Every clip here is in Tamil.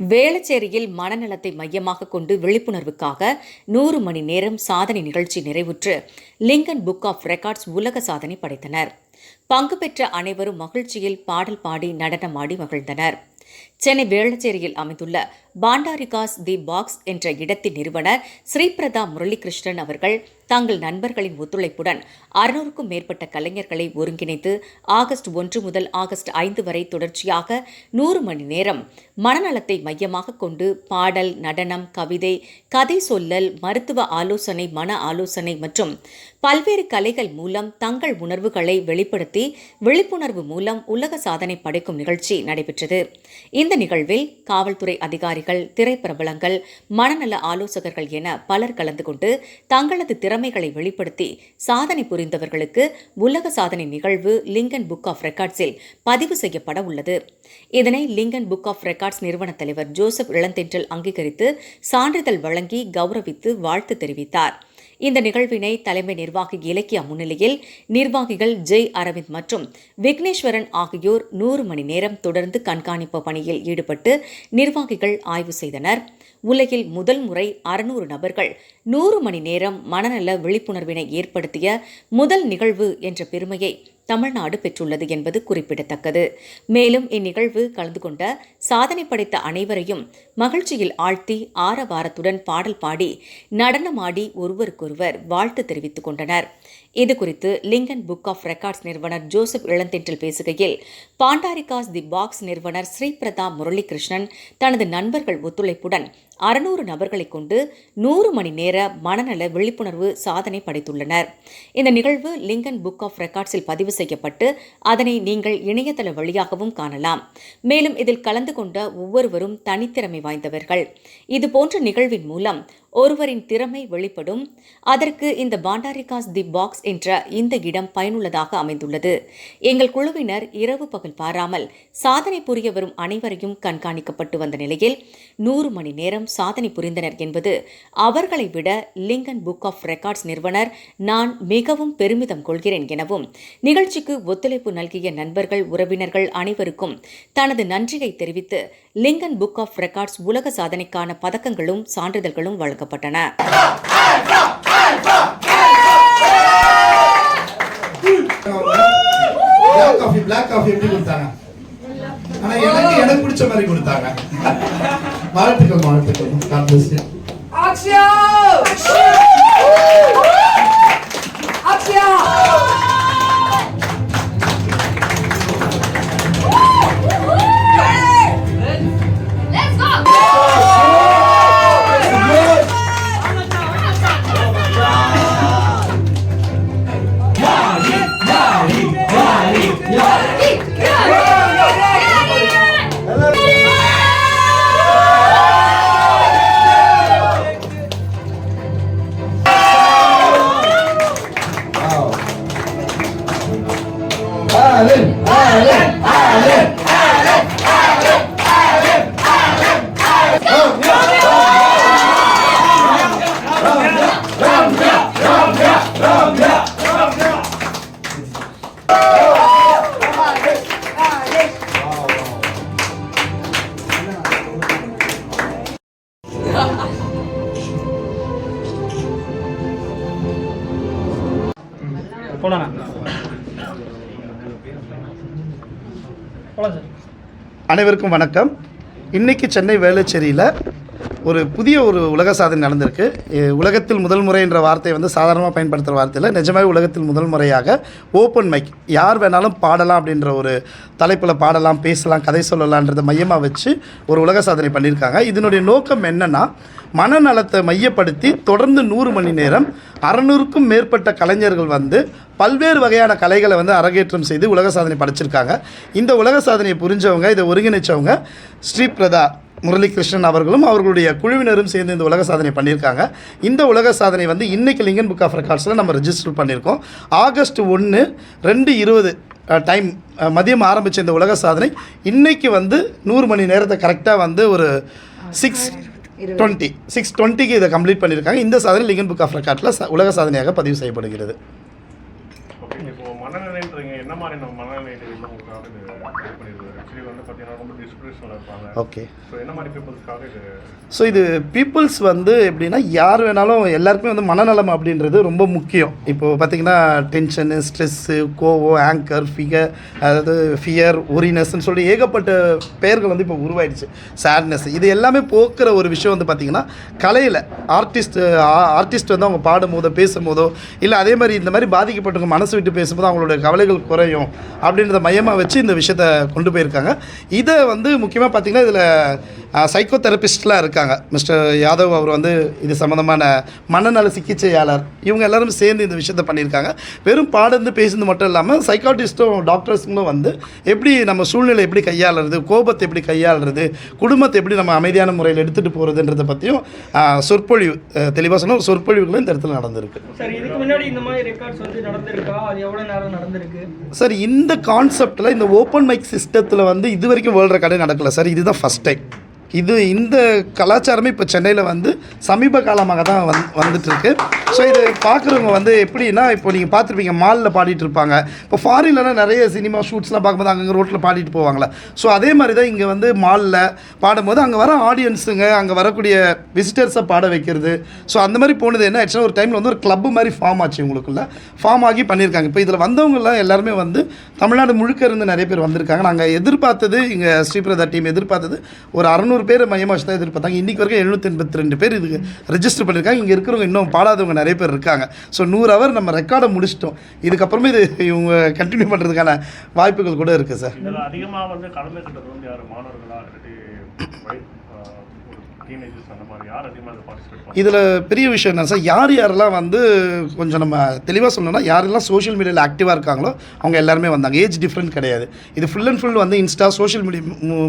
வேளச்சேரியில் மனநலத்தை மையமாக கொண்டு விழிப்புணர்வுக்காக நூறு மணி நேரம் சாதனை நிகழ்ச்சி நிறைவுற்று லிங்கன் புக் ஆஃப் ரெக்கார்ட்ஸ் உலக சாதனை படைத்தனர். பங்கு பெற்ற அனைவரும் மகிழ்ச்சியில் பாடல் பாடி நடனமாடி மகிழ்ந்தனர். சென்னை வேளச்சேரியில் அமைந்துள்ள பாண்டாரிகாஸ் தி பாக்ஸ் என்ற இடத்தின் நிறுவனர் ஸ்ரீபிரதா முரளிகிருஷ்ணன் அவர்கள் தங்கள் நண்பர்களின் ஒத்துழைப்புடன் அறுநூறுக்கும் மேற்பட்ட கலைஞர்களை ஒருங்கிணைத்து ஆகஸ்ட் ஒன்று முதல் ஆகஸ்ட் ஐந்து வரை தொடர்ச்சியாக நூறு மணி நேரம் மனநலத்தை மையமாக கொண்டு பாடல் நடனம் கவிதை கதை சொல்லல் மருத்துவ ஆலோசனை மன ஆலோசனை மற்றும் பல்வேறு கலைகள் மூலம் தங்கள் உணர்வுகளை வெளிப்படுத்தி விழிப்புணர்வு மூலம் உலக சாதனை படைக்கும் நிகழ்ச்சி நடைபெற்றது. இந்த நிகழ்வில் காவல்துறை அதிகாரிகள் திரைப்பிரபலங்கள் மனநல ஆலோசகர்கள் என பலர் கலந்து கொண்டு தங்களது திறமைகளை வெளிப்படுத்தி சாதனை புரிந்தவர்களுக்கு உலக சாதனை நிகழ்வு லிங்கன் புக் ஆஃப் ரெக்கார்ட்ஸில் பதிவு செய்யப்பட உள்ளது. இதனை லிங்கன் புக் ஆஃப் ரெக்கார்ட்ஸ் நிறுவன தலைவர் ஜோசப் இளந்தென்றல் அங்கீகரித்து சான்றிதழ் வழங்கி கௌரவித்து வாழ்த்து தெரிவித்தார். இந்த நிகழ்வினை தலைமை நிர்வாகி இலக்கியா முன்னிலையில் நிர்வாகிகள் ஜெய் அரவிந்த் மற்றும் விக்னேஸ்வரன் ஆகியோர் நூறு மணி நேரம் தொடர்ந்து கண்காணிப்பு பணியில் ஈடுபட்டு நிர்வாகிகள் ஆய்வு செய்தனர். உலகில் முதல் முறை அறுநூறு நபர்கள் நூறு மணி நேரம் மனநல விழிப்புணர்வினை ஏற்படுத்திய முதல் நிகழ்வு என்ற பெருமையை தமிழ்நாடு பெற்றுள்ளது என்பது குறிப்பிடத்தக்கது. மேலும் இந்நிகழ்வு கலந்து கொண்ட சாதனை படைத்த அனைவரையும் மகிழ்ச்சியில் ஆழ்த்தி ஆரவாரத்துடன் பாடல் பாடி நடனமாடி ஒருவருக்கொருவர் வாழ்த்து தெரிவித்துக் கொண்டனர். இதுகுறித்து லிங்கன் புக் ஆஃப் ரெக்கார்ட்ஸ் நிறுவனர் ஜோசப் இளந்தென்றில் பேசுகையில் பாண்டாரிகாஸ் தி பாக்ஸ் நிறுவனர் ஸ்ரீபிரதா முரளிகிருஷ்ணன் தனது நண்பர்கள் ஒத்துழைப்புடன் அறுநூறு நபர்களை கொண்டு நூறு மணி நேர மனநல விழிப்புணர்வு சாதனை படைத்துள்ளனர். இந்த நிகழ்வு லிங்கன் புக் ஆஃப் ரெக்கார்ட்ஸில் பதிவு செய்யப்பட்டு அதனை நீங்கள் இணையதள வழியாகவும் காணலாம். மேலும் இதில் கலந்து கொண்ட ஒவ்வொருவரும் தனித்திறமை வாய்ந்தவர்கள். இதுபோன்ற நிகழ்வின் மூலம் ஒருவரின் திறமை வெளிப்படும். அதற்கு இந்த பாண்டாரிகாஸ் தி பாக்ஸ் என்ற இந்த இடம் பயனுள்ளதாக அமைந்துள்ளது. எங்கள் குழுவினர் இரவு பகல் பாராமல் சாதனை புரிய வரும் அனைவரையும் கண்காணிக்கப்பட்டு வந்த நிலையில் நூறு மணி நேரம் சாதனை புரிந்தனர் என்பது அவர்களை விட லிங்கன் புக் ஆஃப் ரெக்கார்ட்ஸ் நிறுவனர் நான் மிகவும் பெருமிதம் கொள்கிறேன் எனவும் நிகழ்ச்சிக்கு ஒத்துழைப்பு நல்கிய நண்பர்கள் உறவினர்கள் அனைவருக்கும் தனது நன்றியை தெரிவித்து லிங்கன் புக் ஆஃப் ரெக்கார்ட்ஸ் உலக சாதனைக்கான பதக்கங்களும் சான்றிதழ்களும் வழங்கப்பட்டன. எனக்கு எனக்கு பிடிச்ச மாதிரி கொடுத்தாங்க. வாழ்த்துக்கள் வாழ்த்துக்கள் Allen, Allen, Allen, போலாம் போலாம் அனைவருக்கும் வணக்கம். இன்னைக்கு சென்னை வேளச்சேரியில் ஒரு புதிய ஒரு உலக சாதனை நடந்திருக்கு. உலகத்தில் முதல் முறை என்ற வார்த்தை வந்து சாதாரணமாக பயன்படுத்துகிற வார்த்தையில் நிஜமாகவே உலகத்தில் முதல் முறையாக ஓப்பன் மைக் யார் வேணாலும் பாடலாம் அப்படின்ற ஒரு தலைப்பில் பாடலாம் பேசலாம் கதை சொல்லலான்றதை மையமாக வச்சு ஒரு உலக சாதனை பண்ணியிருக்காங்க. இதனுடைய நோக்கம் என்னன்னா மனநலத்தை மையப்படுத்தி தொடர்ந்து நூறு மணி நேரம் அறநூறுக்கும் மேற்பட்ட கலைஞர்கள் வந்து பல்வேறு வகையான கலைகளை வந்து அரங்கேற்றம் செய்து உலக சாதனை படைச்சிருக்காங்க. இந்த உலக சாதனையை புரிஞ்சவங்க இதை ஒருங்கிணைச்சவங்க ஸ்ரீபிரதா முரளிகிருஷ்ணன் அவர்களும் அவர்களுடைய குழுவினரும் சேர்ந்து இந்த உலக சாதனை பண்ணியிருக்காங்க. இந்த உலக சாதனை வந்து இன்றைக்கி லிங்கன் புக் ஆஃப் ரெக்கார்ட்ஸில் நம்ம ரெஜிஸ்டர் பண்ணியிருக்கோம். ஆகஸ்ட் ஒன்று ரெண்டு இருபது டைம் மதியம் ஆரம்பித்த இந்த உலக சாதனை இன்றைக்கு வந்து நூறு மணி நேரத்தை கரெக்டாக வந்து ஒரு சிக்ஸ் டுவெண்ட்டி சிக்ஸ் டுவெண்ட்டிக்கு இதை கம்ப்ளீட் பண்ணியிருக்காங்க. இந்த சாதனை லிங்கன் புக் ஆஃப் ரெக்கார்டில் உலக சாதனையாக பதிவு செய்யப்படுகிறது. ஓகே இப்போ என்ன மாதிரி நம்ம மனநிலை உங்களுக்காக இது பண்ணியிருக்காரு ஆக்சுவலி வந்து பார்த்தீங்கன்னா ரொம்ப டிஸ்பிரேஷனில் இருப்பாங்க. ஓகே ஸோ என்ன மாதிரி பீப்புள்ஸ்க்காக இது ஸோ இது பீப்புள்ஸ் வந்து எப்படின்னா யார் வேணாலும் எல்லாருக்குமே வந்து மனநலம் அப்படின்றது ரொம்ப முக்கியம். இப்போது பார்த்தீங்கன்னா டென்ஷனு ஸ்ட்ரெஸ்ஸு கோவம் ஆங்கர் ஃபிகர் அதாவது ஃபியர் ஒரினஸ்ன்னு சொல்லி ஏகப்பட்ட பெயர்கள் வந்து இப்போ உருவாயிடுச்சு. சேட்னஸ் இது எல்லாமே போக்குற ஒரு விஷயம் வந்து பார்த்திங்கன்னா கலையில் ஆர்டிஸ்ட் ஆர்டிஸ்ட் வந்து அவங்க பாடும்போதோ பேசும்போதோ இல்லை அதே மாதிரி இந்த மாதிரி பாதிக்கப்பட்டவங்க மனசு விட்டு பேசும்போது அவங்களோட கவலைகள் குறையும் அப்படின்றத மையமாக வச்சு இந்த விஷயத்தை கொண்டு போயிருக்காங்க. இதை வந்து முக்கியமாக பார்த்திங்கன்னா இதில் சைக்கோ தெரபிஸ்ட்லாம் இருக்காங்க. மிஸ்டர் யாதவ் அவர் வந்து இது சம்மந்தமான மனநல சிகிச்சையாளர். இவங்க எல்லாரும் சேர்ந்து இந்த விஷயத்த பண்ணியிருக்காங்க. வெறும் பாடந்து பேசுனது மட்டும் இல்லாமல் சைக்காட்டிஸ்ட்டும் டாக்டர்ஸுங்களும் வந்து எப்படி நம்ம சூழ்நிலை எப்படி கையாளுறது கோபத்தை எப்படி கையாளுறது குடும்பத்தை எப்படி நம்ம அமைதியான முறையில் எடுத்துகிட்டு போகிறதுன்றதை பற்றியும் சொற்பொழிவு தெளிவாக சொன்னால் சொற்பொழிவுகளும் இந்த இடத்துல நடந்திருக்கு. சார் இதுக்கு முன்னாடி இந்த மாதிரி ரெக்கார்ட்ஸ் வந்து நடந்திருக்கா? அது எவ்வளோ நேரம் நடந்திருக்கு? சார் இந்த கான்செப்டில் இந்த ஓப்பன் மைக் சிஸ்டத்தில் வந்து இது வரைக்கும் வேர்ல்டு ரெக்கார்டே நடக்கலை. சார் இதுதான் ஃபஸ்ட் டைம் இது இந்த கலாச்சாரமே இப்போ சென்னையில் வந்து சமீப காலமாக தான் வந் வந்துட்டுருக்கு ஸோ இது பார்க்குறவங்க வந்து எப்படின்னா இப்போ நீங்கள் பார்த்துருப்பீங்க மாலில் பாடிட்டு இருப்பாங்க. இப்போ ஃபாரின்லலாம் நிறைய சினிமா ஷூட்ஸ்லாம் பார்க்கும்போது அங்கங்கே ரோட்டில் பாடிட்டு போவாங்களே ஸோ அதே மாதிரி தான் இங்கே வந்து மாலில் பாடும்போது அங்கே வர ஆடியன்ஸுங்க அங்கே வரக்கூடிய விசிட்டர்ஸை பாட வைக்கிறது. ஸோ அந்த மாதிரி போனது என்ன ஆச்சுன்னா ஒரு டைமில் வந்து ஒரு கிளப் மாதிரி ஃபார்ம் ஆச்சு உங்களுக்குள்ள ஃபார்ம் ஆகி பண்ணியிருக்காங்க. இப்போ இதில் வந்தவங்கலாம் எல்லாருமே வந்து தமிழ்நாடு முழுக்க இருந்து நிறைய பேர் வந்திருக்காங்க. நாங்கள் எதிர்பார்த்தது இங்கே ஸ்ரீபிரதா டீம் எதிர்பார்த்தது ஒரு அறநூறு பேர் மையமாக தான் எதிர்பார்த்தாங்க. இன்றைக்கி வரைக்கும் எழுநூற்றி எண்பத்தி ரெண்டு பேர் இதுக்கு ரெஜிஸ்டர் பண்ணியிருக்காங்க. இங்கே இருக்கிறவங்க இன்னும் பாடாதவங்க நிறைய நிறைய பேர் இருக்காங்க. ஸோ நூறு ஹவர் நம்ம ரெக்கார்டை முடிச்சிட்டோம். இதுக்கப்புறமே இது இவங்க கண்டினியூ பண்ணுறதுக்கான வாய்ப்புகள் கூட இருக்குது சார் அதிகமாக வந்து கடமை கட்டுறது வந்து யார்? மாணவர்களாக இல்லாட்டி வய- ஆஹ் ஒரு டீனேஜர்ஸ் அந்த மாதிரி யார் அதிகமாக பார்ட்டிசிபேட் இதில் பெரிய விஷயம் என்ன சார் யார் யாரெல்லாம் வந்து கொஞ்சம் நம்ம தெளிவாக சொல்லணும்னா யாரெல்லாம் சோஷியல் மீடியாவில் ஆக்டிவாக இருக்காங்களோ அவங்க எல்லாருமே வந்தாங்க. ஏஜ் டிஃப்ரெண்ட் கிடையாது. இது ஃபுல் அண்ட் ஃபுல் வந்து இன்ஸ்டா சோஷியல் மீடியா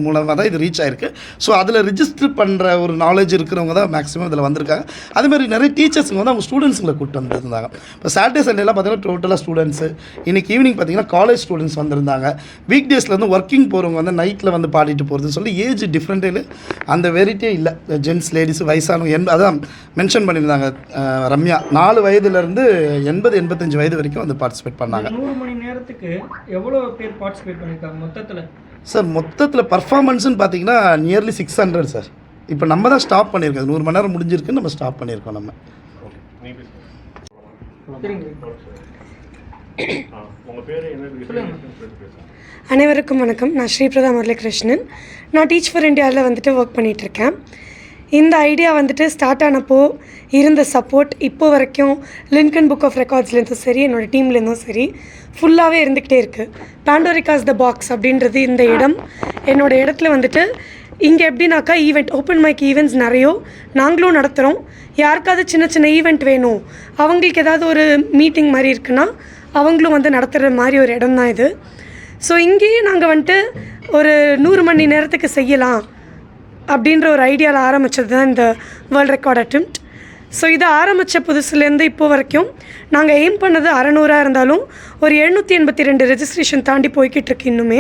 மூலமாக தான் இது ரீச் ஆயிருக்கு. ஸோ அதில் ரிஜிஸ்டர் பண்ணுற ஒரு நாலேஜ் இருக்கிறவங்க தான் மேக்ஸிமம் இதில் வந்திருக்காங்க. அதேமாதிரி நிறைய டீச்சர்ஸுங்க வந்து அவங்க ஸ்டூடெண்ட்ஸுங்களை கூப்பிட்டு வந்திருந்தாங்க. இப்போ சாட்டர்டே சண்டேலாம் பார்த்தீங்கன்னா டோட்டலாக ஸ்டூடெண்ட்ஸு இன்றைக்கி ஈவினிங் பார்த்தீங்கன்னா காலேஜ் ஸ்டூடெண்ட்ஸ் வந்திருந்தாங்க. வீக் டேஸில் வந்து ஒர்க்கிங் போகிறவங்க வந்து நைட்டில் வந்து பாடிட்டு போகிறதுன்னு சொல்லி ஏஜ் டிஃப்ரெண்ட்டே அந்த வெரைட்டியே இல்லை. ஜென்ட்ஸ் லேடிஸ் வயசானவங்க எண்பது அதான் மென்ஷன் பண்ணியிருந்தாங்க ரம்யா. நாலு வயதுலேருந்து எண்பது எண்பத்தஞ்சு வயது வரைக்கும் வந்து பார்ட்டிசிபேட் பண்ணாங்க. நூறு மணி நேரத்துக்கு எவ்வளோ பேர் பார்ட்டிசிபேட் பண்ணியிருக்காங்க மொத்தத்தில்? சார் மொத்தத்தில் பர்ஃபார்மன்ஸ்னு பார்த்தீங்கன்னா நியர்லி சிக்ஸ் ஹண்ட்ரட் சார் இப்போ நம்ம தான் ஸ்டாப் பண்ணியிருக்கோம். நூறு மணி நேரம் முடிஞ்சிருக்கு நம்ம ஸ்டாப் பண்ணியிருக்கோம் நம்ம. அனைவருக்கும் வணக்கம். நான் ஸ்ரீபிரதா முரளிகிருஷ்ணன். நான் டீச் ஃபார் இந்தியாவில் வந்துட்டு ஒர்க் பண்ணிகிட்ருக்கேன் இந்த ஐடியா வந்துட்டு ஸ்டார்ட் ஆனப்போ இருந்த சப்போர்ட் இப்போ வரைக்கும் லின்கன் புக் ஆஃப் ரெக்கார்ட்ஸ்லேருந்தும் சரி என்னோடய டீம்லேருந்தும் சரி ஃபுல்லாகவே இருந்துக்கிட்டே இருக்குது பேண்டோரிகாஸ் த பாக்ஸ் அப்படின்றது இந்த இடம். என்னோடய இடத்துல வந்துட்டு இங்கே எப்படின்னாக்கா ஈவெண்ட் ஓப்பன் மைக் ஈவெண்ட்ஸ் நிறைய நாங்களும் நடத்துகிறோம் யாருக்காவது சின்ன சின்ன ஈவெண்ட் வேணும் அவங்களுக்கு ஏதாவது ஒரு மீட்டிங் மாதிரி இருக்குன்னா அவங்களும் வந்து நடத்துகிற மாதிரி ஒரு இடம் தான் இது. ஸோ இங்கேயே நாங்கள் வந்துட்டு ஒரு நூறு மணி நேரத்துக்கு செய்யலாம். அப்படின்ற ஒரு ஐடியாவில் ஆரம்பித்தது தான் இந்த வேர்ல்ட் ரெக்கார்ட் அட்டெம்ப்ட் ஸோ இதை ஆரம்பித்த புதுசுலேருந்து இப்போ வரைக்கும் நாங்கள் எய்ம் பண்ணது அறநூறாக இருந்தாலும் ஒரு எழுநூற்றி எண்பத்தி ரெண்டு ரெஜிஸ்ட்ரேஷன் தாண்டி போய்கிட்டு இருக்கு இன்னுமே.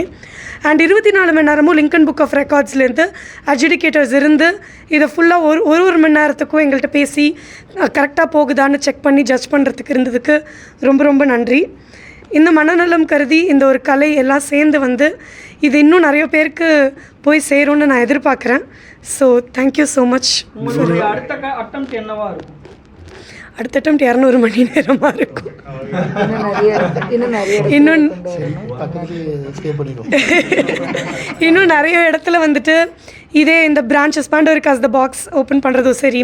அண்ட் இருபத்தி நாலு மணி நேரமும் லிங்கன் புக் ஆஃப் ரெக்கார்ட்ஸ்லேருந்து அட்ஜுடிகேட்டர்ஸ் இருந்து இதை ஃபுல்லாக ஒரு ஒரு ஒரு மணி நேரத்துக்கும் எங்கள்கிட்ட பேசி கரெக்டாக போகுதான்னு செக் பண்ணி ஜட்ஜ் பண்ணுறதுக்கு இருந்ததுக்கு ரொம்ப ரொம்ப நன்றி. இந்த மனநலம் கருதி இந்த ஒரு கலை எல்லாம் சேர்ந்து வந்து இது இன்னும் நிறைய பேருக்கு போய் சேரும்னு நான் எதிர்பார்க்குறேன். ஸோ தேங்க்யூ ஸோ மச் அடுத்த அட்டம் என்னவா இருக்கும்? அடுத்த attempt இரநூறு மணி நேரமாக இருக்கும். இன்னும் இன்னும் நிறைய இடத்துல வந்துட்டு இதே இந்த branches Pandoricas the box open பண்ணுறதும் சரி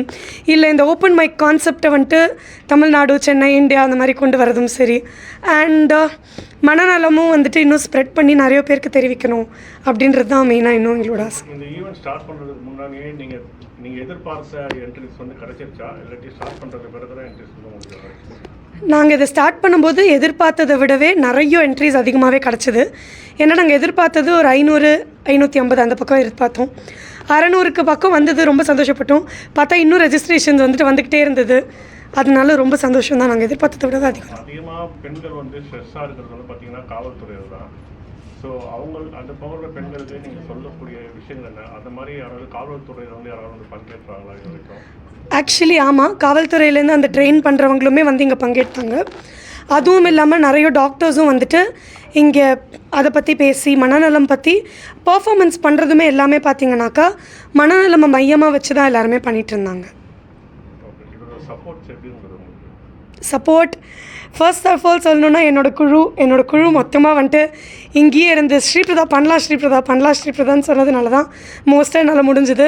இல்லை இந்த ஓப்பன் மைக் கான்செப்டை வந்துட்டு தமிழ்நாடு சென்னை இந்தியா அந்த மாதிரி கொண்டு வரதும் சரி. அண்ட் uh, மனநலமும் வந்துட்டு இன்னும் ஸ்ப்ரெட் பண்ணி நிறைய பேருக்கு தெரிவிக்கணும் அப்படின்றது தான் மெயினாக இன்னும் எங்களோட ஆசை. இந்த ஈவெண்ட் ஸ்டார்ட் பண்ணுறதுக்கு முன்னாடியே நீங்கள் நீங்கள் எதிர்பார்த்த என்ட்ரிஸ் வந்து கிடைச்சிருச்சா? இல்லாட்டி ஸ்டார்ட் பண்ணுறதுக்கு பிறகு தான் என்ட்ரிஸ் வந்து நாங்கள் இதை ஸ்டார்ட் பண்ணும்போது எதிர்பார்த்ததை விடவே நிறைய என்ட்ரிஸ் அதிகமாகவே கிடச்சிது. ஏன்னா நாங்கள் எதிர்பார்த்தது ஒரு ஐநூறு ஐநூற்றி ஐம்பது அந்த பக்கம் எதிர்பார்த்தோம். அறநூறுக்கு பக்கம் வந்தது ரொம்ப சந்தோஷப்பட்டோம். பார்த்தா இன்னும் ரெஜிஸ்ட்ரேஷன்ஸ் வந்துட்டு வந்துக்கிட்டே இருந்தது. அதனால ரொம்ப சந்தோஷம் தான் நாங்கள் எதிர்பார்த்ததை விட அதிகம். அதிகமாக பெண்கள் வந்து ஸ்ட்ரெஸ்ஸாக இருக்கிறது வந்து பார்த்தீங்கன்னா காவல்துறையில் தான். ஸோ அவங்க அந்த பவரில் பெண்களுக்கு நீங்கள் சொல்லக்கூடிய விஷயங்கள் என்ன? அந்த மாதிரி யாராவது காவல்துறையில் வந்து யாராவது வந்து பங்கேற்றாங்களா இது வரைக்கும்? ஆக்சுவலி ஆமாம் காவல்துறையிலேருந்து அந்த ட்ரெயின் பண்ணுறவங்களுமே வந்து இங்கே பங்கேற்றாங்க. அதுவும் இல்லாமல் நிறைய டாக்டர்ஸும் வந்துட்டு இங்கே அதை பற்றி பேசி மனநலம் பற்றி பர்ஃபாமன்ஸ் பண்ணுறதுமே எல்லாமே பார்த்தீங்கன்னாக்கா மனநலமை மையமாக வச்சு தான் எல்லாருமே பண்ணிகிட்டு இருந்தாங்க ஓகே இதோட சப்போர்ட்ஸ் எப்படி இருந்தது உங்களுக்கு சப்போர்ட் ஃபர்ஸ்ட் ஆஃப் ஆல் சொல்லணுன்னா என்னோட குழு என்னோட குழு மொத்தமாக வந்துட்டு இங்கேயே இருந்து ஸ்ரீபிரதா பண்ணலாம் ஸ்ரீபிரதா பண்ணலாம் ஸ்ரீபிரதான்னு சொன்னதுனால தான் மோஸ்ட்டாக என்னால் முடிஞ்சுது.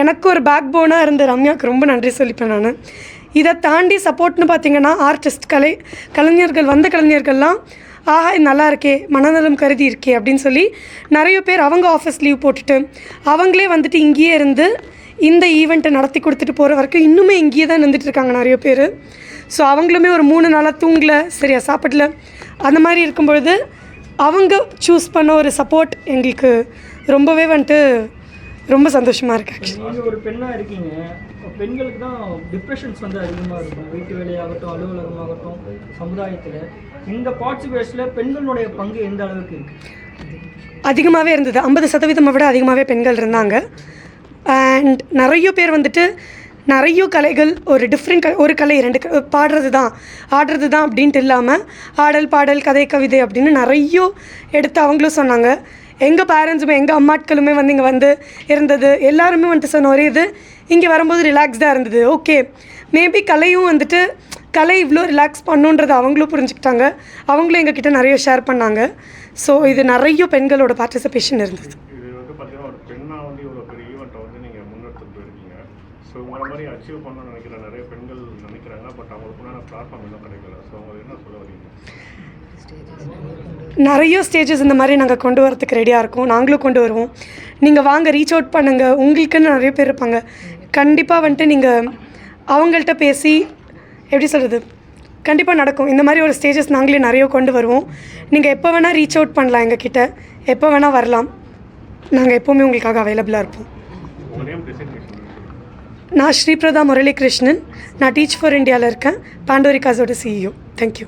எனக்கு ஒரு பேக் போனாக இருந்த ரம்யாவுக்கு ரொம்ப நன்றி சொல்லிப்பேன் நான். இதை தாண்டி சப்போர்ட்னு பார்த்தீங்கன்னா ஆர்டிஸ்ட் கலை கலைஞர்கள் வந்த கலைஞர்கள்லாம் ஆஹா இது நல்லா இருக்கே மனநலம் கருதி இருக்கே அப்படின்னு சொல்லி நிறைய பேர் அவங்க ஆஃபீஸ் லீவ் போட்டுட்டு அவங்களே வந்துட்டு இங்கேயே இருந்து இந்த ஈவெண்ட்டை நடத்தி கொடுத்துட்டு போகிற வரைக்கும் இன்னுமே இங்கேயே தான் நின்றுட்டு இருக்காங்க நிறைய பேர். ஸோ அவங்களுமே ஒரு மூணு நாளாக தூங்கல சரியா சாப்பிடல. அந்த மாதிரி இருக்கும்பொழுது அவங்க சூஸ் பண்ண ஒரு சப்போர்ட் எங்களுக்கு ரொம்பவே வந்துட்டு ரொம்ப சந்தோஷமாக இருக்குது ஆக்சுவலி நீங்கள் ஒரு பெண்ணாக இருக்கீங்க. பெண்களுக்கு தான் டிப்ரெஷன்ஸ் வந்து அதிகமாக இருக்கும். வீட்டு வேலையாகட்டும் அலுவலகமாகட்டும் சமுதாயத்தில். இந்த பார்ட்டிசிபேட்ஸில் பெண்களுடைய பங்கு எந்த அளவுக்கு இருக்குது அதிகமாகவே இருந்தது. ஐம்பது சதவீதமை விட அதிகமாகவே பெண்கள் இருந்தாங்க. அண்ட் நிறைய பேர் வந்துட்டு நிறைய கலைகள் ஒரு டிஃப்ரெண்ட் ஒரு கலை ரெண்டு க- பாடுறது தான் ஆடுறது தான் அப்படின்ட்டு இல்லாமல் ஆடல் பாடல் கதை கவிதை அப்படின்னு நிறைய எடுத்து அவங்களும் சொன்னாங்க. எங்கள் பேரண்ட்ஸுமே எங்கள் அம்மாட்களுமே வந்து இங்கே வந்து இருந்தது. எல்லாருமே வந்துட்டு சொன்ன ஒரே இது இங்கே வரும்போது ரிலாக்ஸ்டாக இருந்தது. ஓகே மேபி கலையும் வந்துட்டு கலை இவ்வளோ ரிலாக்ஸ் பண்ணுன்றதை அவங்களும் புரிஞ்சுக்கிட்டாங்க. அவங்களும் எங்ககிட்ட நிறைய ஷேர் பண்ணாங்க. ஸோ இது நிறைய பெண்களோட பார்ட்டிசிபேஷன் இருந்தது இது வந்து பார்த்தீங்கன்னா ஒரு பெண்ணாக வந்து இவ்வளோ பெரிய ஈவெண்ட்டை வந்து நீங்கள் முன்னெடுத்து போயிருக்கீங்க ஸோ உங்களை மாதிரி அச்சீவ் பண்ணணும்னு நினைக்கிற நிறைய பெண்கள் நினைக்கிறாங்க. பட் அவங்களுக்கு உண்டான பிளாட்ஃபார்ம் இன்னும் கிடைக்கல. ஸோ உங்களுக்கு என்ன சொல்ல வரீங்க? நிறைய ஸ்டேஜஸ் இந்த மாதிரி நாங்கள் கொண்டு வரதுக்கு ரெடியாக இருக்கோம். நாங்களும் கொண்டு வருவோம். நீங்கள் வாங்க ரீச் அவுட் பண்ணுங்கள் உங்களுக்குன்னு நிறைய பேர் இருப்பாங்க. கண்டிப்பாக வந்துட்டு நீங்கள் அவங்கள்ட்ட பேசி எப்படி சொல்கிறது கண்டிப்பாக நடக்கும். இந்த மாதிரி ஒரு ஸ்டேஜஸ் நாங்களே நிறைய கொண்டு வருவோம். நீங்கள் எப்போ வேணால் ரீச் அவுட் பண்ணலாம் எங்ககிட்ட. எப்போ வேணால் வரலாம். நாங்கள் எப்போவுமே உங்களுக்காக அவைலபிளாக இருப்போம். நான் ஸ்ரீபிரதா முரளிகிருஷ்ணன். நான் டீச் ஃபார் இந்தியாவில் இருக்கேன். பாண்டோரிகாஸோட சிஇஓ தேங்க்யூ